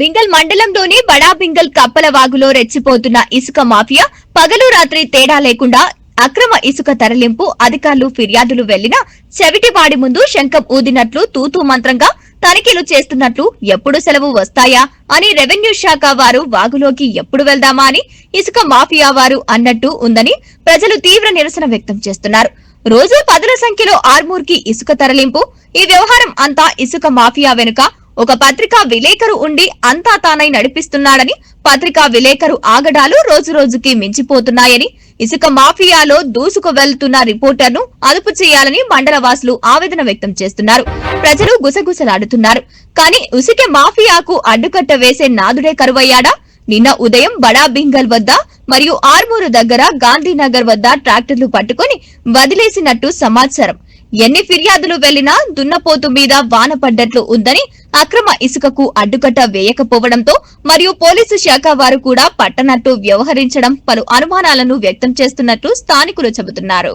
బింగల్ మండలంలోని బడా బింగల్ కప్పల వాగులో రెచ్చిపోతున్న ఇసుక మాఫియా పగలు రాత్రి తేడా లేకుండా అక్రమ ఇసుక తరలింపు అధికారులు ఫిర్యాదులు వెళ్ళినా చెవిటివాడి ముందు శంఖం ఊదినట్లు తూతూ మంత్రంగా తనిఖీలు చేస్తున్నట్లు ఎప్పుడు సెలవు వస్తాయా అని రెవెన్యూ శాఖ వారు వాగులోకి ఎప్పుడు వెళ్దామా అని ఇసుక మాఫియా వారు అన్నట్టు ఉందని ప్రజలు తీవ్ర నిరసన వ్యక్తం చేస్తున్నారు. రోజు పదుల సంఖ్యలో ఆర్మూర్కి ఇసుక తరలింపు ఈ వ్యవహారం అంతా ఇసుక మాఫియా వెనుక ఒక పత్రికా విలేకరు ఉండి అంతా తానై నడిపిస్తున్నాడని పత్రికా విలేకరు ఆగడాలు రోజు రోజుకి మించిపోతున్నాయని ఇసుక మాఫియాలో దూసుకు వెళ్తున్న రిపోర్టర్ను అదుపు చేయాలని మండల వాసులు ఆవేదన వ్యక్తం చేస్తున్నారు. ప్రజలు గుసగుసలాడుతున్నారు. కానీ ఇసుక మాఫియాకు అడ్డుకట్ట వేసే నాదుడే కరువయ్యాడా? నిన్న ఉదయం బడా బింగల్ వద్ద మరియు ఆర్మూరు దగ్గర గాంధీనగర్ వద్ద ట్రాక్టర్లు పట్టుకుని వదిలేసినట్టు సమాచారం. ఎన్ని ఫిర్యాదులు వెళ్ళినా దున్నపోతు మీద వాన పడ్డట్లు ఉందని అక్రమ ఇసుకకు అడ్డుకట్ట వేయకపోవడంతో మరియు పోలీసు శాఖ వారు కూడా పట్టనట్టు వ్యవహరించడం పలు అనుమానాలను వ్యక్తం చేస్తున్నట్లు స్థానికులు చెబుతున్నారు.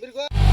మీరు